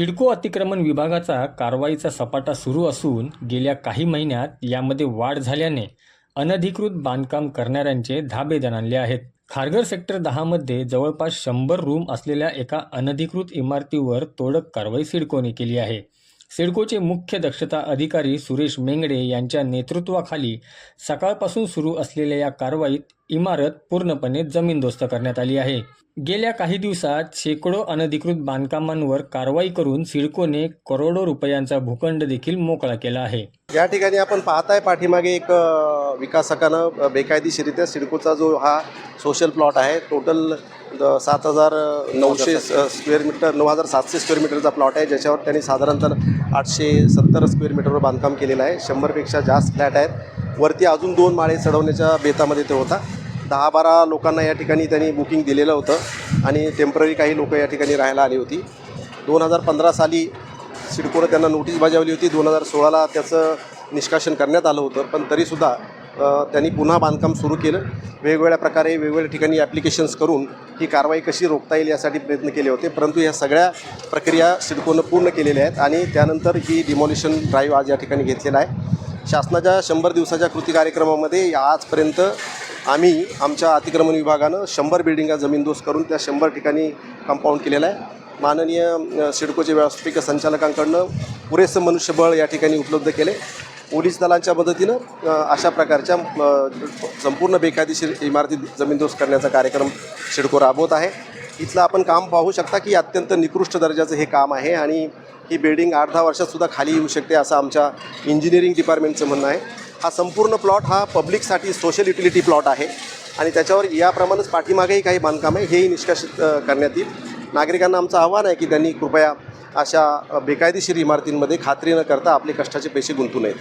सिडको अतिक्रमण विभागाचा कारवाईचा सपाटा सुरू असून गेल्या काही महिन्यात यामध्ये वाढ झाल्याने अनधिकृत बांधकाम करणाऱ्यांचे धाबे जणांले आहेत. खारघर सेक्टर दहामध्ये जवळपास शंभर रूम असलेल्या एका अनधिकृत इमारतीवर तोडक कारवाई सिडकोने केली आहे. सिडकोचे मुख्य दक्षता अधिकारी सुरेश मेंगडे यांच्या नेतृत्वाखाली सकाळपासून सुरू असलेल्या या कारवाईत इमारत पूर्णपणे जमीनदोस्त करण्यात आली आहे. गेल्या काही दिवसात शेकडो अनधिकृत बांधकामांवर कारवाई करून सिडकोने करोडो रुपयांचा भूखंड देखील मोकळा केला आहे. या ठिकाणी आपण पाहताय पाठीमागे एक विकासकानं बेकायदेशीरित्या सिडकोचा जो हा सोशल प्लॉट आहे टोटल सात हजार नऊशे स्क्वेअर मीटर नऊ हजार सातशे स्क्वेअर मीटरचा प्लॉट आहे ज्याच्यावर त्यांनी साधारणतः आठशे सत्तर स्क्वेअर मीटरवर बांधकाम केलेलं आहे. शंभरपेक्षा जास्त फ्लॅट आहेत. वरती अजून दोन माळे चढवण्याच्या बेतामध्ये ते होता. दहा बारा लोकांना या ठिकाणी त्यांनी बुकिंग दिलेलं होतं आणि टेंपररी काही लोकं या ठिकाणी राहायला आली होती. दोन हजार पंधरा साली सिडकोनं त्यांना नोटीस बजावली होती. दोन हजार सोळाला त्याचं निष्कासन करण्यात आलं होतं. पण तरीसुद्धा त्यांनी पुन्हा बांधकाम सुरू केलं. वेगवेगळ्या प्रकारे वेगवेगळ्या ठिकाणी ॲप्लिकेशन्स करून ही कारवाई कशी रोखता येईल यासाठी प्रयत्न केले होते. परंतु या सगळ्या प्रक्रिया सिडकोनं पूर्ण केलेल्या आहेत आणि त्यानंतर ही डिमॉलिशन ड्राईव्ह आज या ठिकाणी घेतलेला आहे. शासनाच्या शंभर दिवसाच्या कृती कार्यक्रमामध्ये आजपर्यंत आम्ही आमच्या अतिक्रमण विभागानं शंभर बिल्डिंगा जमीनदोस्त करून त्या शंभर ठिकाणी कंपाऊंड केलेलं आहे. माननीय सिडकोचे व्यवस्थापिक संचालकांकडनं पुरेसं मनुष्यबळ या ठिकाणी उपलब्ध केले पोलीस दलांच्या मदतीनं अशा प्रकारच्या संपूर्ण बेकायदेशीर इमारती जमीनदोस्त करण्याचा कार्यक्रम सिडको राबवत आहे. इथलं आपण काम पाहू शकता की अत्यंत निकृष्ट दर्जाचं हे काम आहे आणि ही बिल्डिंग आठ दहा वर्षातसुद्धा खाली येऊ शकते असं आमच्या इंजिनिअरिंग डिपार्टमेंटचं म्हणणं आहे. हा संपूर्ण प्लॉट हा पब्लिकसाठी सोशल युटिलिटी प्लॉट आहे आणि त्याच्यावर याप्रमाणेच पाठीमागेही काही बांधकाम आहे हेही निष्कासित करण्यात येईल. नागरिकांना आमचं आव्हान आहे की त्यांनी कृपया अशा बेकायदेशीर इमारतींमध्ये खात्री न करता आपले कष्टाचे पैसे गुंतू नयेत.